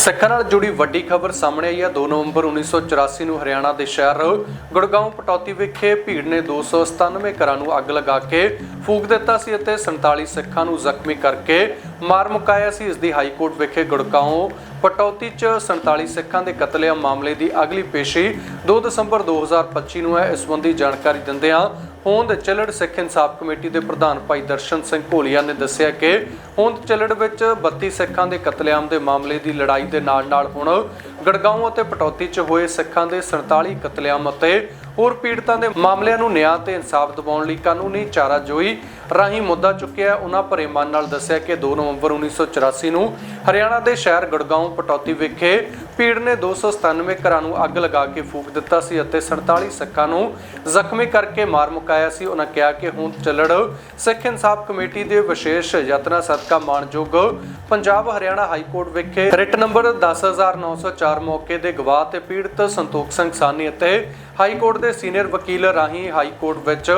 ਸਿੱਖਾਂ ਨਾਲ ਜੁੜੀ ਵੱਡੀ ਖਬਰ ਸਾਹਮਣੇ ਆਈ ਹੈ। 2 ਨਵੰਬਰ 1984 ਨੂੰ ਹਰਿਆਣਾ ਦੇ ਸ਼ਹਿਰ ਗੁੜਗਾਉਂ ਪਟੌਤੀ ਵਿਖੇ ਭੀੜ ਨੇ 297 ਘਰਾਂ ਨੂੰ ਅੱਗ ਲਗਾ ਕੇ ਫੂਕ ਦਿੱਤਾ ਸੀ ਅਤੇ 47 ਸਿੱਖਾਂ ਨੂੰ ਜ਼ਖਮੀ ਕਰਕੇ ਮਾਰ ਮੁਕਾਇਆ ਸੀ। ਇਸ ਦੀ ਹਾਈ ਕੋਰਟ ਵਿਖੇ ਗੁੜਗਾਉਂ ਪਟੌਤੀ 'ਚ 47 ਸਿੱਖਾਂ ਦੇ ਕਤਲੇਆਮ ਮਾਮਲੇ ਦੀ ਅਗਲੀ ਪੇਸ਼ੀ 2 ਦਸੰਬਰ 2025 ਨੂੰ ਹੈ। ਇਸ ਸੰਬੰਧੀ ਜਾਣਕਾਰੀ ਦਿੰਦਿਆਂ ਹੋਂਦ ਚਲੜ ਸਿੱਖ ਇਨਸਾਫ ਕਮੇਟੀ ਦੇ ਪ੍ਰਧਾਨ ਭਾਈ ਦਰਸ਼ਨ ਸਿੰਘ ਭੋਲੀਆ ਨੇ ਦੱਸਿਆ ਕਿ ਹੋਂਦ ਚਲੜ ਵਿੱਚ 32 ਸਿੱਖਾਂ ਦੇ ਕਤਲੇਆਮ ਦੇ ਮਾਮਲੇ ਦੀ ਲੜਾਈ ਦੇ ਨਾਲ-ਨਾਲ ਹੁਣ ਗੜਗਾਉਂ ਅਤੇ ਪਟੌਤੀ 'ਚ ਹੋਏ ਸਿੱਖਾਂ ਦੇ 47 ਕਤਲੇਆਮ ਅਤੇ ਹੋਰ ਪੀੜਤਾਂ ਦੇ ਮਾਮਲਿਆਂ ਨੂੰ ਨਿਆਂ ਤੇ ਇਨਸਾਫ ਦਿਵਾਉਣ ਲਈ ਕਾਨੂੰਨੀ ਚਾਰਾਜੋਈ ਰਾਹੀਂ ਮੁੱਦਾ ਚੁੱਕਿਆ ਉਹਨਾਂ ਭਰੇ ਮਨ ਨਾਲ ਦੱਸਿਆ ਕਿ 2 ਨਵੰਬਰ 1984 ਨੂੰ ਹਰਿਆਣਾ ਦੇ ਸ਼ਹਿਰ ਗੜਗਾਉਂ ਪਟੌਤੀ ਵਿਖੇ ਭੀੜ ਨੇ 297 ਘਰਾਂ ਨੂੰ ਅੱਗ ਲਗਾ ਕੇ ਫੂਕ ਦਿੱਤਾ ਸੀ ਅਤੇ 47 ਸਿੱਖਾਂ ਨੂੰ ਜ਼ਖਮੀ ਕਰਕੇ ਮਾਰ ਮੁਕਾਇਆ ਸੀ। ਉਹਨਾਂ ਕਿਹਾ ਕਿ ਹੁਣ ਚੱਲੜ ਸਿੱਖ ਇਨਸਾਫ ਕਮੇਟੀ ਦੇ ਵਿਸ਼ੇਸ਼ ਯਤਨਾਂ ਸਦਕਾ ਮਾਨਯੋਗ ਪੰਜਾਬ ਹਰਿਆਣਾ ਹਾਈ ਕੋਰਟ ਵਿਖੇ ਰਿਟ ਨੰਬਰ 10904 ਮੌਕੇ ਦੇ ਗਵਾਹ ਤੇ ਪੀੜਤ ਸੰਤੋਖ ਸਿੰਘ ਸਾਨੀ ਅਤੇ ਹਾਈ ਕੋਰਟ ਦੇ ਸੀਨੀਅਰ ਵਕੀਲ ਰਾਹੀਂ ਹਾਈ ਕੋਰਟ ਵਿੱਚ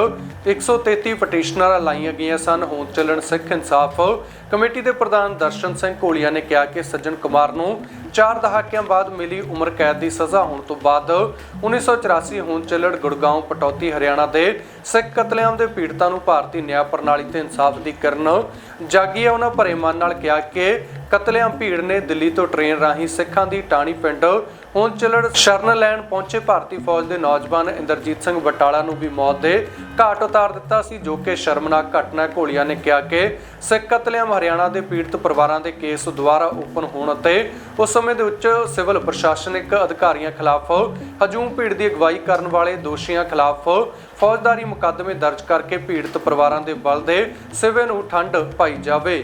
133 ਪਟੀਸ਼ਨਰਾਂ ਲਾਈਆਂ ਗਈਆਂ ਸਨ। ਹੋਂਦ ਚੱਲਣ ਸਿੱਖ ਇਨਸਾਫ ਕਮੇਟੀ ਦੇ ਪ੍ਰਧਾਨ ਦਰਸ਼ਨ ਸਿੰਘ ਕੋਲੀਆ ਨੇ ਕਿਹਾ ਕਿ ਸੱਜਣ ਕੁਮਾਰ ਨੂੰ ਚਾਰ ਦਹਾਕਿਆਂ ਬਾਅਦ ਮਿਲੀ ਉਮਰ ਕੈਦ ਦੀ ਸਜ਼ਾ ਹੋਣ ਤੋਂ ਬਾਅਦ 1984 ਹੁਣ ਚੱਲੜ ਗੁੜਗਾਉਂ, ਪਟੌਤੀ, ਹਰਿਆਣਾ ਦੇ ਸਿੱਖ ਕਤਲੇਆਮ ਦੇ ਪੀੜਤਾਂ ਨੂੰ ਭਾਰਤੀ ਨਿਆਂ ਪ੍ਰਣਾਲੀ ਤੇ ਇਨਸਾਫ ਦੀ ਕਰਨ ਜਾਗੀ ਹੈ ਉਹਨਾਂ ਭਰੇ ਮਨ ਨਾਲ ਕਿਹਾ ਕਿ ਕਤਲੇਆਮ ਭੀੜ ਨੇ ਦਿੱਲੀ ਤੋਂ ਟ੍ਰੇਨ ਰਾਹੀਂ ਸਿੱਖਾਂ ਦੀ ਟਾਣੀ ਪਿੰਡ ਹੁਣ ਚਲੜ ਸ਼ਰਨ ਲੈਣ ਪਹੁੰਚੇ ਭਾਰਤੀ ਫੌਜ ਦੇ ਨੌਜਵਾਨ ਇੰਦਰਜੀਤ ਸਿੰਘ ਬਟਾਲਾ ਨੂੰ ਵੀ ਮੌਤ ਦੇ ਘਾਟ ਉਤਾਰ ਦਿੱਤਾ ਸੀ, ਜੋ ਕਿ ਸ਼ਰਮਨਾਕ ਘਟਨਾ ਹੈ। ਘੋਲੀਆ ਨੇ ਕਿਹਾ ਕਿ ਸਿੱਖ ਕਤਲੇਆਮ ਹਰਿਆਣਾ ਦੇ ਪੀੜਤ ਪਰਿਵਾਰਾਂ ਦੇ ਕੇਸ ਦੁਬਾਰਾ ਓਪਨ ਹੋਣ ਅਤੇ ਉਸ ਸਮੇਂ ਦੇ ਉੱਚ ਸਿਵਲ ਪ੍ਰਸ਼ਾਸਨਿਕ ਅਧਿਕਾਰੀਆਂ ਖਿਲਾਫ ਹਜੂਮ ਭੀੜ ਦੀ ਅਗਵਾਈ ਕਰਨ ਵਾਲੇ ਦੋਸ਼ੀਆਂ ਖਿਲਾਫ ਫੌਜਦਾਰੀ ਮੁਕੱਦਮੇ ਦਰਜ ਕਰਕੇ ਪੀੜਤ ਪਰਿਵਾਰਾਂ ਦੇ ਬਲ ਦੇ ਸਿਵੇ ਨੂੰ ਠੰਡ ਪਾਈ ਜਾਵੇ